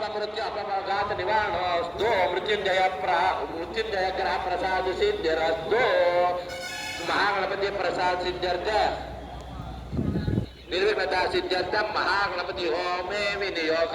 ಅಪಮೃತ್ಯು ಅಪಘಾತ ನಿವಾರಣೋಸ್ತು ಮೃತ್ಯುಂಜಯ ಪ್ರ ಮೃತ್ಯುಂಜಯ ಗ್ರಹ ಪ್ರಸಾದ ಸಿದ್ಧಿರಸ್ತು ಮಹಾಗಣಪತಿ ಪ್ರಸಾದ ಸಿದ್ಧರ್ಥ ನಿರ್ವಿಘ್ನತ ಸಿದ್ಧರ್ಥ ಮಹಾಗಣಪತಿ ಹೋಮೇ ವಿನಿಯೋಗ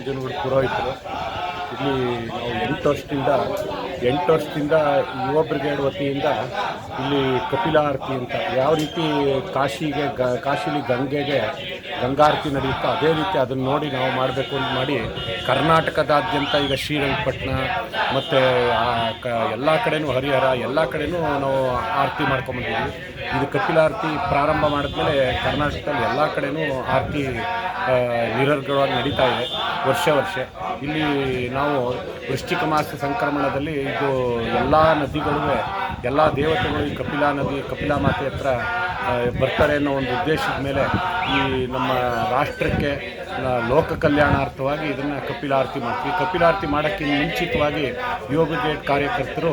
ನಂಜನಗೂಡು ಪುರೋಹಿತರು ಇಲ್ಲಿ ನಾವು ಎಂಟು ವರ್ಷದಿಂದ ಎಂಟು ವರ್ಷದಿಂದ ಯುವ ಬ್ರಿಗೇಡ್ ವತಿಯಿಂದ ಇಲ್ಲಿ ಕಪಿಲ ಆರತಿ ಅಂತ ಯಾವ ರೀತಿ ಕಾಶಿಗೆ ಗ, ಕಾಶಿಲಿ ಗಂಗೆಗೆ ಗಂಗಾರತಿ ನಡೆಯುತ್ತೋ ಅದೇ ರೀತಿ ಅದನ್ನು ನೋಡಿ ನಾವು ಮಾಡಬೇಕು ಅಂತ ಮಾಡಿ ಕರ್ನಾಟಕದಾದ್ಯಂತ ಈಗ ಶ್ರೀರಂಗಪಟ್ಟಣ ಮತ್ತು ಕ, ಎಲ್ಲ ಕಡೆನೂ ಹರಿಹರ, ಎಲ್ಲ ಕಡೆನೂ ನಾವು ಆರತಿ ಮಾಡ್ಕೊಂಬಂದಿದ್ದೀವಿ ಇದು ಕಪಿಲಾರತಿ ಪ್ರಾರಂಭ ಮಾಡಿದ್ಮೇಲೆ ಕರ್ನಾಟಕದಲ್ಲಿ ಎಲ್ಲ ಕಡೆನೂ ಆರತಿ ನಿರರ್ಗಳವಾಗಿ ನಡೀತಾ ಇದೆ. ವರ್ಷ ವರ್ಷ. ಇಲ್ಲಿ ನಾವು ವೃಶ್ಚಿಕ ಮಾಸ ಸಂಕ್ರಮಣದಲ್ಲಿ ಇದು ಎಲ್ಲ ನದಿಗಳಿವೆ. ಎಲ್ಲ ದೇವತೆಗಳು ಕಪಿಲಾ ನದಿ, ಕಪಿಲಾ ಮಾತೆ ಹತ್ರ ಬರ್ತಾರೆ ಅನ್ನೋ ಒಂದು ಉದ್ದೇಶದ ಮೇಲೆ ಈ ನಮ್ಮ ರಾಷ್ಟ್ರಕ್ಕೆ ಲೋಕ ಕಲ್ಯಾಣಾರ್ಥವಾಗಿ ಇದನ್ನು ಕಪಿಲಾರತಿ ಮಾಡ್ತೀವಿ. ಕಪಿಲಾರತಿ ಮಾಡೋಕ್ಕೆ ಮುಂಚಿತವಾಗಿ ಯೋಗ ಗೇಟ್ ಕಾರ್ಯಕರ್ತರು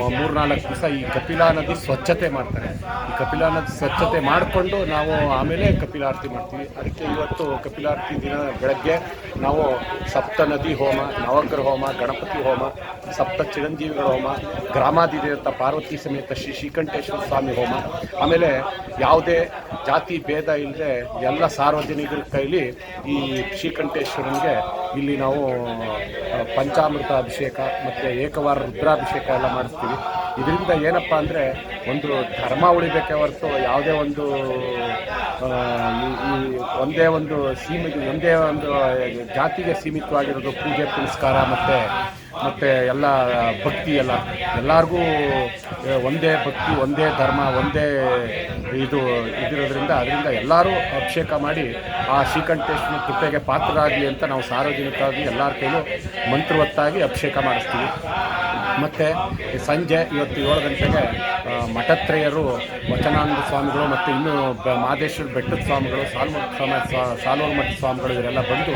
ಮೂರು ನಾಲ್ಕು ದಿವಸ ಈ ಕಪಿಲಾ ನದಿ ಸ್ವಚ್ಛತೆ ಮಾಡ್ತಾರೆ. ಈ ಕಪಿಲಾ ನದಿ ಸ್ವಚ್ಛತೆ ಮಾಡಿಕೊಂಡು ನಾವು ಆಮೇಲೆ ಕಪಿಲಾರತಿ ಮಾಡ್ತೀವಿ. ಅದಕ್ಕೆ ಇವತ್ತು ಕಪಿಲಾರತಿ ದಿನ ಬೆಳಗ್ಗೆ ನಾವು ಸಪ್ತ ನದಿ ಹೋಮ, ನವಗ್ರಹ ಹೋಮ, ಗಣಪತಿ ಹೋಮ, ಸಪ್ತ ಚಿರಂಜೀವಿಗಳ ಹೋಮ ಗ್ರಾಮಾಧಿದೇವತ ಪಾರ್ವತಿ ಸಮೇತ ಶ್ರೀ ಶ್ರೀಕಂಠೇಶ್ವರ ಸ್ವಾಮಿ ಹೋಮ ಆಮೇಲೆ ಯಾವುದೇ ಜಾತಿ ಭೇದ ಇಲ್ಲದೆ ಎಲ್ಲ ಸಾರ್ವಜನಿಕರ ಕೈಲಿ ಈ ಶ್ರೀಕಂಠೇಶ್ವರನಿಗೆ ಇಲ್ಲಿ ನಾವು ಪಂಚಾಮೃತ ಅಭಿಷೇಕ ಮತ್ತು ಏಕವಾರ ರುದ್ರಾಭಿಷೇಕ ಎಲ್ಲ ಮಾಡಿಸ್ತೀವಿ. ಇದರಿಂದ ಏನಪ್ಪ ಅಂದರೆ ಒಂದು ಧರ್ಮ ಉಳಿಬೇಕೇ ಹೊರತು ಯಾವುದೇ ಒಂದು ಈ- ಒಂದೇ ಒಂದು ಸೀಮಿತ, ಒಂದೇ ಒಂದು ಜಾತಿಗೆ ಸೀಮಿತವಾಗಿರೋದು ಪೂಜೆ, ಪುನಸ್ಕಾರ ಮತ್ತು ಮತ್ತು ಎಲ್ಲ ಭಕ್ತಿ ಎಲ್ಲ. ಎಲ್ಲರಿಗೂ ಒಂದೇ ಭಕ್ತಿ, ಒಂದೇ ಧರ್ಮ, ಒಂದೇ ಇದು ಇದಿರೋದ್ರಿಂದ ಅದರಿಂದ ಎಲ್ಲರೂ ಅಭಿಷೇಕ ಮಾಡಿ ಆ ಶ್ರೀಕಂಠೇಶ್ವರ ಕೃಪೆಗೆ ಪಾತ್ರರಾಗಲಿ ಅಂತ ನಾವು ಸಾರ್ವಜನಿಕವಾಗಿ ಎಲ್ಲರ ಕೈಲೂ ಮಂತ್ರವತ್ತಾಗಿ ಅಭಿಷೇಕ ಮಾಡಿಸ್ತೀವಿ. ಮತ್ತು ಸಂಜೆ ಇವತ್ತು ಏಳು ಗಂಟೆಗೆ ಮಠತ್ರಯರು, ವಚನಾನಂದ ಸ್ವಾಮಿಗಳು ಮತ್ತು ಇನ್ನೂ ಮಹದೇಶ್ವರ ಬೆಟ್ಟದ ಸ್ವಾಮಿಗಳು, ಸಾಲ್ಮಠ ಸ್ವಾಮಿ ಸ್ವಾ- ಮಠ ಸ್ವಾಮಿಗಳು ಇವರೆಲ್ಲ ಬಂದು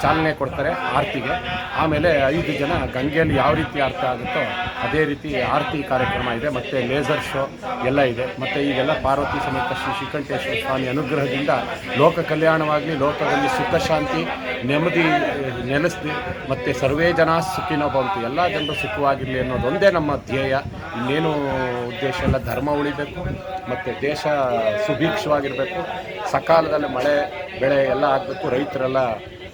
ಚಾಲನೆ ಕೊಡ್ತಾರೆ ಆರತಿಗೆ. ಆಮೇಲೆ ಐದು ಜನ ಗಂಗೆಯಲ್ಲಿ ಯಾವ ರೀತಿ ಆರ್ತಿ ಆಗುತ್ತೋ ಅದೇ ರೀತಿ ಆರತಿ ಕಾರ್ಯಕ್ರಮ ಇದೆ, ಮತ್ತು ಲೇಸರ್ ಶೋ ಎಲ್ಲ ಇದೆ. ಮತ್ತು ಈಗೆಲ್ಲ ಪಾರ್ವತಿ ಸಮೇತ ಶ್ರೀ ಶ್ರೀಕಂಠೇಶ್ವರ ಸ್ವಾಮಿ ಅನುಗ್ರಹದಿಂದ ಲೋಕ ಕಲ್ಯಾಣವಾಗಲಿ, ಲೋಕದಲ್ಲಿ ಸುಖ, ಶಾಂತಿ, ನೆಮ್ಮದಿ ನೆಲೆಸಲಿ ಮತ್ತು ಸರ್ವೇ ಜನ ಸುಖಿನೋ ಬಂತು ಎಲ್ಲ ಜನರು ಸುಖವಾಗಿರಲಿ ಅನ್ನೋದೊಂದೇ ನಮ್ಮ ಧ್ಯೇಯ. ಇನ್ನೇನು ಉದ್ದೇಶ ಎಲ್ಲ ಧರ್ಮ ಉಳಿಬೇಕು, ಮತ್ತು ದೇಶ ಸುಭೀಕ್ಷವಾಗಿರಬೇಕು. ಸಕಾಲದಲ್ಲಿ ಮಳೆ, ಬೆಳೆ ಎಲ್ಲ ಆಗಬೇಕು, ರೈತರೆಲ್ಲ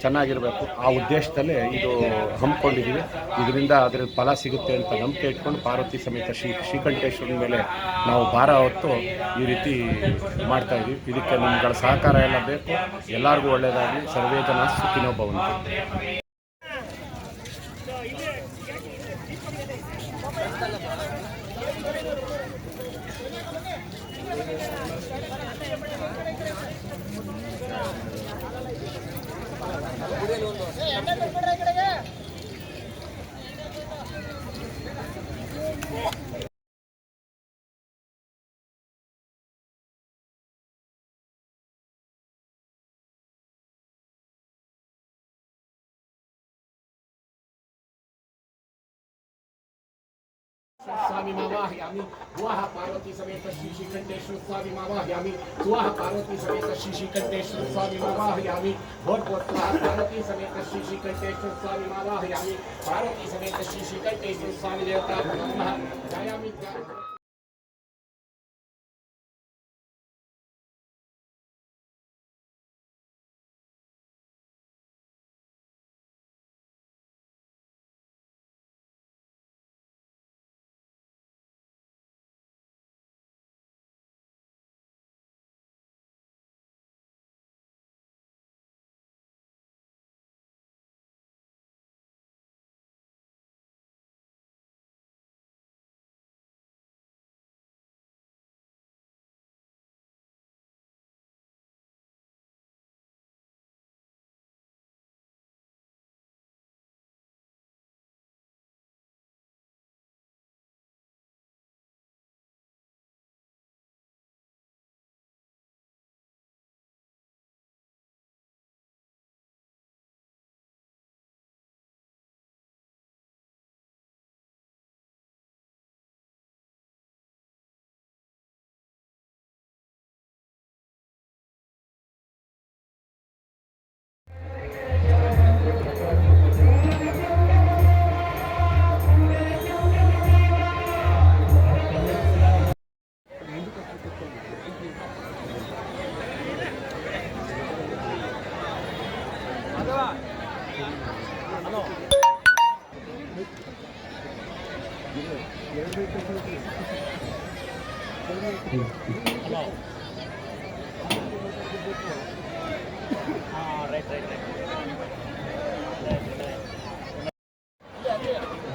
ಚೆನ್ನಾಗಿರಬೇಕು. ಆ ಉದ್ದೇಶದಲ್ಲೇ ಇದು ಹಮ್ಮಿಕೊಂಡಿದ್ದೀವಿ. ಇದರಿಂದ ಅದರ ಫಲ ಸಿಗುತ್ತೆ ಅಂತ ನಂಬಿಕೆ ಇಟ್ಕೊಂಡು ಪಾರ್ವತಿ ಸಮೇತ ಶ್ರೀ ಶ್ರೀಕಂಠೇಶ್ವರನ ಮೇಲೆ ನಾವು ಭಾರ ಹೊತ್ತು ಈ ರೀತಿ ಮಾಡ್ತಾ ಇದೀವಿ ಇದಕ್ಕೆ ನಿಮ್ಗಳ ಸಹಕಾರ ಎಲ್ಲ ಬೇಕು. ಎಲ್ಲರಿಗೂ ಒಳ್ಳೆಯದಾಗಲಿ ಸರ್ವೇ ಜನ ಸುಖಿನೋ स्वामी मावाहयामि स्वाहा पार्वती समेत श्री श्रीकंठेश्वर स्वामी मावाहयामि स्वाहा पार्वती समेत श्री श्रीकंठेश्वर स्वामी मावाहयामि भोर भोर स्वाहा पार्वती समेत श्री श्रीकंठेश्वर स्वामी मावाहयामि पार्वती समेत श्री श्रीकंठेश्वर स्वामी देवता नमः जायामि।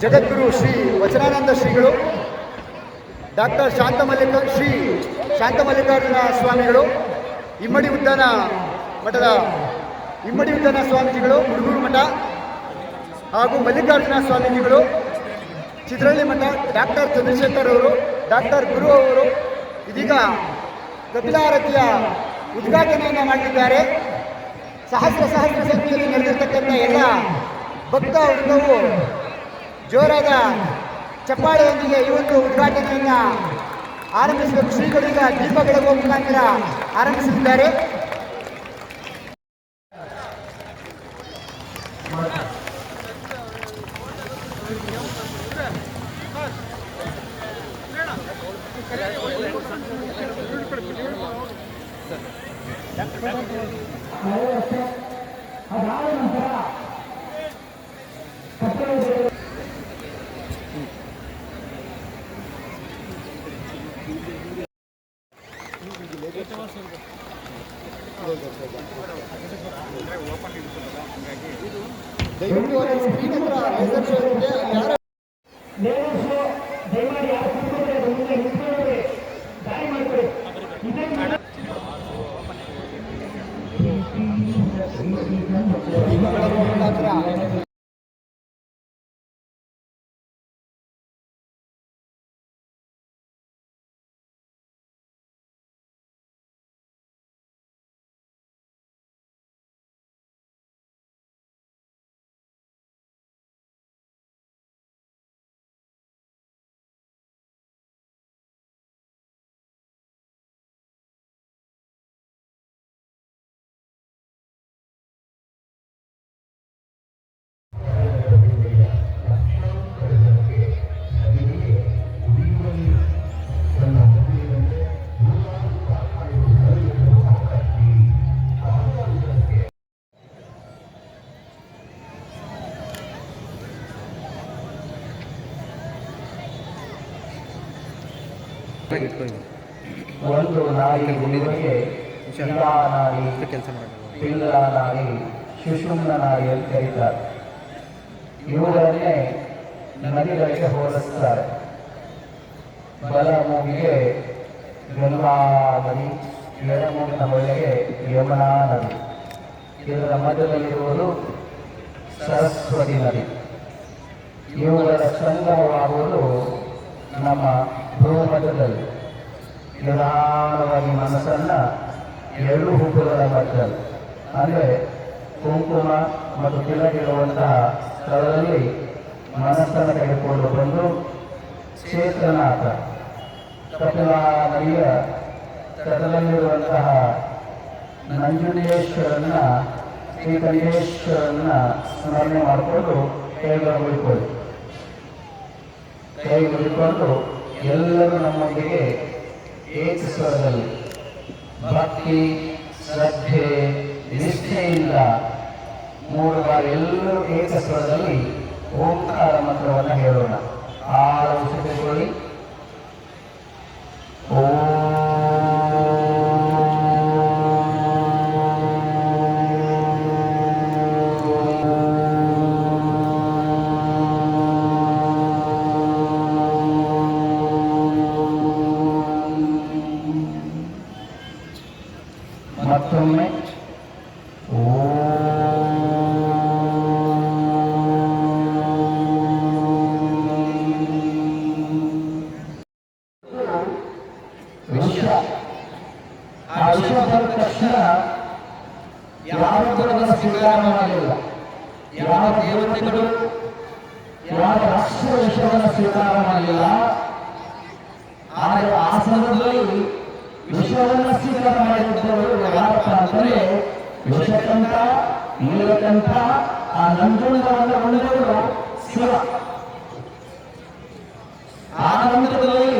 ಜಗದ್ಗುರು ಶ್ರೀ ವಚನಾನಂದ ಶ್ರೀಗಳು, ಡಾಕ್ಟರ್ ಶಾಂತಮಲ್ಲಿಕ, ಶ್ರೀ ಶಾಂತಮಲ್ಲಿಕಾರ್ಜುನ ಸ್ವಾಮಿಗಳು, ಇಮ್ಮಡಿ ಉದ್ಯಾನ ಮಠದ ಇಮ್ಮಡಿ ಉದ್ಯಾನ ಸ್ವಾಮೀಜಿಗಳು ಹುಡುಗೂರು ಮಠ ಹಾಗೂ ಮಲ್ಲಿಕಾರ್ಜುನ ಸ್ವಾಮೀಜಿಗಳು ಚಿತ್ರಹಳ್ಳಿ ಮಠ, ಡಾಕ್ಟರ್ ಚಂದ್ರಶೇಖರ್ ಅವರು, ಡಾಕ್ಟರ್ ಗುರು ಅವರು, ಇದೀಗ ಕಪಿಲಾರತಿಯ ಉದ್ಘಾಟನೆಯನ್ನು ಮಾಡಿದ್ದಾರೆ ಸಹಸ್ರ ಸಹಸ್ರ ಸಂಖ್ಯೆಯಲ್ಲಿ ನಡೆದಿರ್ತಕ್ಕಂಥ ಎಲ್ಲ ಭಕ್ತ ವೃಂದವು ಜೋರಾದ ಚಪ್ಪಾಳೆಯೊಂದಿಗೆ ಈ ಒಂದು ಉದ್ಘಾಟನೆಯನ್ನು ಆರಂಭಿಸಬೇಕು ಶ್ರೀಗಳು ಈಗ ದೀಪ ಬೆಳಗುವ ಮುಖಾಂತರ ಆರಂಭಿಸಲಿದ್ದಾರೆ ದಯವಿಟ್ಟು ಒಂದು ನಾಯಿ ಶಿಲಾ ನಾಯಿ ಪಿಲ್ಲ ನಾಯಿ ಸುಷುಮ್ನ ನಾಯಿ ಅಂತ ಕರೀತಾರೆ. ಇವುಗಳನ್ನೇ ನದಿಗಳಿಗೆ ಹೋಲಿಸ್ತಾರೆ. ಬಲ ಮೂಗಿಗೆ ಗಂಗಾ ನದಿ ಎಡಮೂಗಿನ ಒಳಗೆ ಯಮುನಾ ನದಿ. ಇದರ ಮಧ್ಯದಲ್ಲಿರುವುದು ಸರಸ್ವತಿ ನದಿ. ಇವುಗಳ ಸಂಗಮವಾಗುವುದು ನಮ್ಮ ಭೂಮಧ್ಯದಲ್ಲಿ. ನಿಧಾನವಾಗಿ ಮನಸ್ಸನ್ನ ಎರಡು ಹುಬ್ಬುಗಳ ಮಧ್ಯದಲ್ಲಿ ಅಂದರೆ ಕುಂಕುಮ ಮತ್ತು ತಿಲಕಿರುವಂತಹ ಸ್ಥಳದಲ್ಲಿ ಮನಸ್ಸನ್ನು ತೆಗೆದುಕೊಂಡು ಬಂದು ಕ್ಷೇತ್ರನಾಥ ಕಪಿಲಾ ನದಿಯ ತಟದಲ್ಲಿರುವಂತಹ ನಂಜುಂಡೇಶ್ವರನ್ನ, ಶ್ರೀಕಂಠೇಶ್ವರನ್ನ ಸ್ಮರಣೆ ಮಾಡಿಕೊಂಡು ಕೈಗಳ ಉಳಿಕೊಳ್ಳಿ ಕೈ ಉಳಿಕೊಂಡು ಎಲ್ಲರೂ ನಮ್ಮೊಂದಿಗೆ ಏಕಸ್ವರದಲ್ಲಿ ಭಕ್ತಿ ಶ್ರದ್ಧೆ ನಿಷ್ಠೆಯಿಂದ ಬಾರಿ ಎಲ್ಲರೂ ಏಕಸ್ವರದಲ್ಲಿ ಓಂಕಾರ ಮಂತ್ರವನ್ನು ಹೇಳೋಣ. ಆರು ಉಸಿರುಗೊಳ್ಳಿ ಮತ್ತೊಮ್ಮೆ ಗುಣವನ್ನು ಸ್ವೀಕಾರ ಮಾಡಲಿಲ್ಲ ಯಾವ ದೇವತೆಗಳು ಯಾವ ರಾಷ್ಟ್ರ ವಿಷಯವನ್ನು ಸ್ವೀಕಾರ ಮಾಡಲಿಲ್ಲ ಆದರೆ ಆ ಸಂದರ್ಭದಲ್ಲಿ ವಿಷಯವನ್ನು ಸ್ವೀಕಾರ ಮಾಡಿದ್ದವರು ಯಾರಪ್ಪ ಅಂದರೆ ವಿಷಕಂಠ ನೀಲಕಂಠ ಆ ನಂಜುಂಡವನ್ನು ಹೊಂದಿದವರು ಶಿವ ಆ ನಂತರದಲ್ಲಿ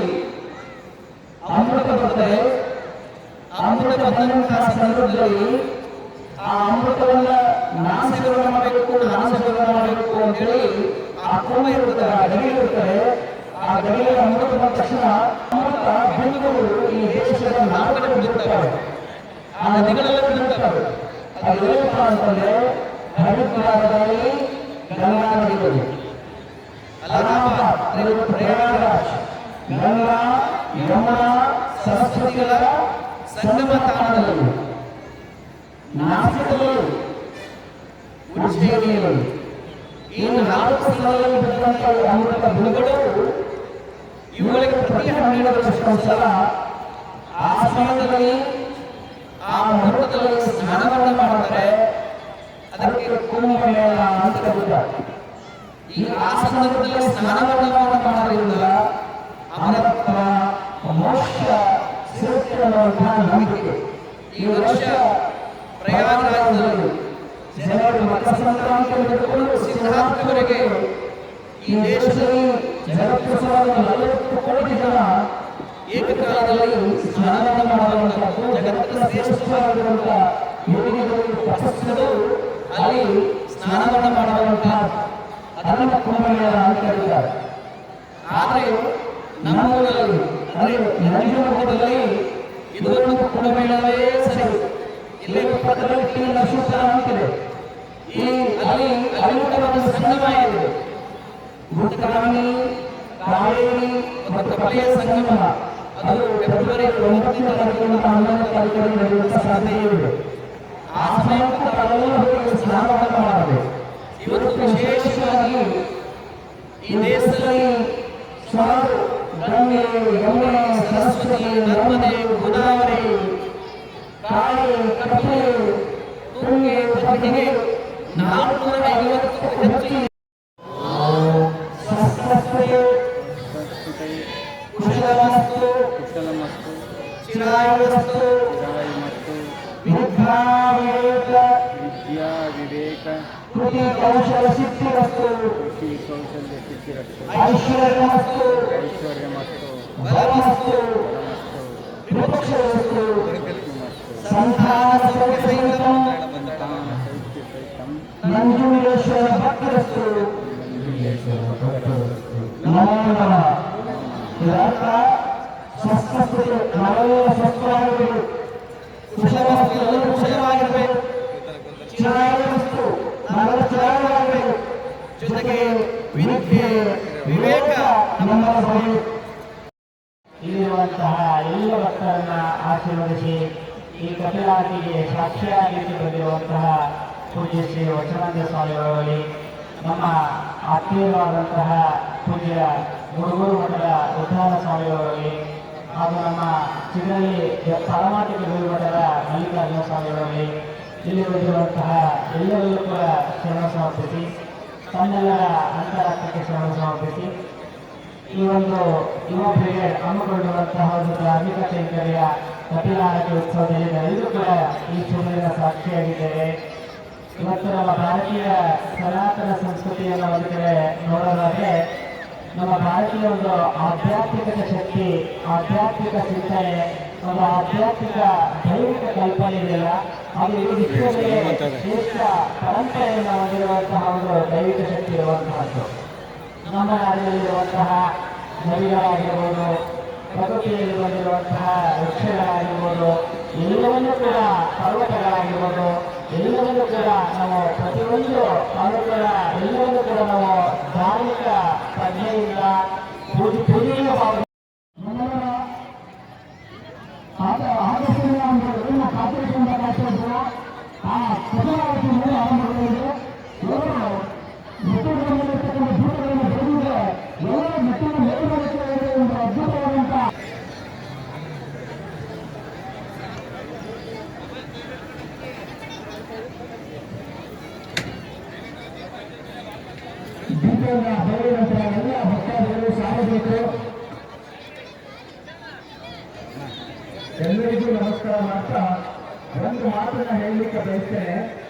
ಅಮೃತ ಬರ್ತದೆ ಅಮೃತ ಬಂದಂತಹ ಸಂದರ್ಭದಲ್ಲಿ ಆ ಅಮೃತವನ್ನ ಆ ಕೋಮ ಇರುತ್ತದೆ ಆ ಇರುತ್ತದೆ. ಆ ಗಡಿಯ ಮುಂದೆ ಬಂದ ತಕ್ಷಣ ಅಮೃತ ಬಿಂದುಗಳು ಈ ದೇಶದ ನಾಲ್ಕು ಬಿಡುತ್ತವೆ ಆ ನದಿಗಳೆಲ್ಲ ಬಿಡುತ್ತವೆ ಅದು ಏನಪ್ಪ ಅಂತಂದ್ರೆ ಹರಿದ್ವಾರದಲ್ಲಿ ಗಂಗಾ ನದಿಗಳು. ಅಲಹಾಬಾದ್ ಅಂದರೆ ಪ್ರಯಾಗರಾಜ್, ಗಂಗಾ, ಯಮುನಾ, ಸರಸ್ವತಿಗಳ ಸಂಗಮ ತಾಣದಲ್ಲಿ ನಾಸಿಕದಲ್ಲಿ ಉಜ್ಜಯಿನಿಯಲ್ಲಿ ಈ ನಾಲ್ಕು ಸ್ಥಳಗಳಲ್ಲಿ ಬಿದ್ದಂತ ಅಮೃತ ಬಿಡುಗಡೆ ಇವುಗಳಿಗೆ ಪ್ರತಿ ಹನ್ನೆರಡು ಆ ಸಮಯದಲ್ಲಿ ಆ ಅಮೃತದಲ್ಲಿ ಸ್ನಾನವನ್ನು ಮಾಡ್ತಾರೆ ಅದಕ್ಕೆ ಕುಂಭಮೇಳ ಅಂತ ಈ ಆ ಸಂದರ್ಭದಲ್ಲಿ ಸ್ನಾನವನ್ನು ಮಾಡೋದ್ರಿಂದ ಅಮರತ್ವ ಮೋಕ್ಷ ಸಿಗುತ್ತೆ ಅನ್ನುವಂತಹ ನಂಬಿಕೆ ಈ ವರ್ಷ ಪ್ರಯಾಗರಾಜದಲ್ಲಿ ಜನವರಿ ಮಕರ ಸಂಕ್ರಾಂತಿ ಹಿಡಿದುಕೊಂಡು ಸಿದ್ಧಾರ್ಥವರೆಗೆ ಈ ದೇಶದಲ್ಲಿ ಜಗತ್ಪ್ರಸವದ ನಲವತ್ತು ಕೋಟಿ ಜನ ಏಕಕಾಲದಲ್ಲಿ ಸ್ನಾನವನ್ನು ಮಾಡುವಂತಹ ಜಗತ್ತಿನ ಶ್ರೇಷ್ಠವಾಗಿರುವಂತಹ ಯೋಗಿಗಳು ಪ್ರಶಸ್ತರು ಅಲ್ಲಿ ಸ್ನಾನವನ್ನು ಮಾಡುವಂತಹ ಅದನ್ನ ಕುಂಭಮೇಳ ಅಂತ ಹೇಳಿದ್ದಾರೆ. ಆದರೆ ನಮ್ಮ ಊರಲ್ಲಿ ಅಂದರೆ ನಂಜನಗೂಡದಲ್ಲಿ ಇದು ಒಂದು ಕುಂಭಮೇಳವೇ ಸರಿ. ಇಲ್ಲಿ ಪಕ್ಕದಲ್ಲಿ ಟಿ ನರಸೀಪುರ ಅಂತಿದೆ ಈ ಅಲ್ಲಿ ಅಲ್ಲಿ ಕೂಡ ಒಂದು ಸಂಗಮ ಇದೆ ಭೂತಕಾಮಿ ಕಾವೇರಿ ಮತ್ತು ಕಲೆಯ ಸಂಗಮ ಅದು ಫೆಬ್ರವರಿ ಒಂಬತ್ತನೇ ತಾರೀಕಿನಿಂದ ಹನ್ನೊಂದನೇ ತಾರೀಕಿನಲ್ಲಿ ನಡೆಯುವಂತ ಸಾಧ್ಯತೆ ಇದೆ ಆ ಸಮಯಕ್ಕೆ ತಾವೆಲ್ಲ ಹೋಗಿ ಸ್ನಾನವನ್ನು ಮಾಡಬೇಕು ಇವತ್ತು ವಿಶೇಷವಾಗಿ ಈ ದೇಶದಲ್ಲಿ ಸುಮಾರು ಗಂಗೆ ಯಮುನೆ ಸರಸ್ವತಿ ನರ್ಮದೆ ಗೋದಾವರಿ काल कठोर तुमके प्रतिदिने नाम तुम्हारे जीवन की प्रकृति सस्ते ಸಹಿತಂ ನಂಜುಂಡೇಶ್ವರ ಭಕ್ತರಸ್ತು ನಮೋ ನಮಃ ಇದರ್ಥ ಸ್ವಸ್ಥತೆ ನಾವೆಲ್ಲ ಸ್ವಸ್ಥರಾಗಬೇಕು ಕುಶಲವಸ್ತು ಎಲ್ಲರೂ ಕುಶಲವಾಗಿರಬೇಕು ವಸ್ತು ನಾವೆಲ್ಲ ಚಿರಾಯವಾಗಬೇಕು ಜೊತೆಗೆ ವಿದ್ಯೆ ವಿವೇಕ ನಮ್ಮ ಇಲ್ಲಿರುವಂತಹ ಎಲ್ಲ ಭಕ್ತರನ್ನ ಆಶೀರ್ವದಿಸಿ ಈ ಕಪಿಲಾತಿಗೆ ಸಾಕ್ಷಿಯಾಗಿ ಬಂದಿರುವಂತಹ ಪೂಜ್ಯ ಶ್ರೀ ವಚನಾನಂದ ಸ್ವಾಮಿಗಳಲ್ಲಿ ನಮ್ಮ ಆತ್ಮೀಯವಾದಂತಹ ಪೂಜ್ಯ ಗುರುಗುರು ಮಠದ ಉದ್ಧಾರ ಸ್ವಾಮಿಗಳಲ್ಲಿ ಹಾಗೂ ನಮ್ಮ ಚಿನ್ನಲ್ಲಿ ತಳಮಾಟಿಗೆ ಗುರು ಮಠದ ಮಲ್ಲಿಕಾರ್ಜುನ ಸ್ವಾಮಿಗಳಲ್ಲಿ ಇಲ್ಲಿ ಬಂದಿರುವಂತಹ ಎಲ್ಲರಿಗೂ ಕೂಡ ಶರಣ ಸಮರ್ಪಿಸಿ ತನ್ನೆಲ್ಲರ ಅಂತರಾತ್ಮಕ್ಕೆ ಶರಣ ಸಮರ್ಪಿಸಿ, ಈ ಒಂದು ಯುವ ಪೀಳಿಗೆ ಹಮ್ಮಿಕೊಂಡಿರುವಂತಹ ಒಂದು ಧಾರ್ಮಿಕ ಚೈತನ್ಯ ಕಪಿಲಾರತಿ ಉತ್ಸವದಲ್ಲಿ ನಾವೆಲ್ಲರೂ ಕೂಡ ಈ ಚುನಾವಣೆಯ ಸಾಕ್ಷಿಯಾಗಿದ್ದೇವೆ. ಇವತ್ತು ನಮ್ಮ ಭಾರತೀಯ ಸನಾತನ ಸಂಸ್ಕೃತಿಯನ್ನು ಒಂದು ಕಡೆ ನೋಡೋದಾದ್ರೆ, ನಮ್ಮ ಭಾರತೀಯ ಒಂದು ಆಧ್ಯಾತ್ಮಿಕ ಶಕ್ತಿ, ಆಧ್ಯಾತ್ಮಿಕ ಚಿಂತನೆ ಒಂದು ಆಧ್ಯಾತ್ಮಿಕ ದೈವಿಕ ಕಲ್ಪನೆ ಇದೆಯಲ್ಲ, ಅದು ಈ ವಿಶ್ವದಲ್ಲಿ ಶ್ರೇಷ್ಠ ಪರಂಪರೆಯನ್ನು ಹೊಂದಿರುವಂತಹ ಒಂದು ದೈವಿಕ ಶಕ್ತಿ ಇರುವಂತಹದ್ದು. ನಮ್ಮ ನಾಡಿನಲ್ಲಿರುವಂತಹ ನದಿಗಳಾಗಿರ್ಬೋದು ಪ್ರಕೃತಿಯಲ್ಲಿ ಬಂದಿರುವಂತಹ ವೃಕ್ಷಗಳಾಗಿರ್ಬೋದು, ಎಲ್ಲವನ್ನೂ ಕೂಡ ಪರ್ವತಗಳಾಗಿರ್ಬೋದು ನಾವು ಪ್ರತಿಯೊಂದು ಪರ್ವತಗಳ ಎಲ್ಲವನ್ನೂ ಕೂಡ ನಾವು ಎಲ್ಲರಿಗೂ ನಮಸ್ಕಾರ ಮಾಡ್ತಾ ಒಂದು ಮಾತನ್ನ ಹೇಳಲಿಕ್ಕೆ ಬಯಸ್ತೇನೆ.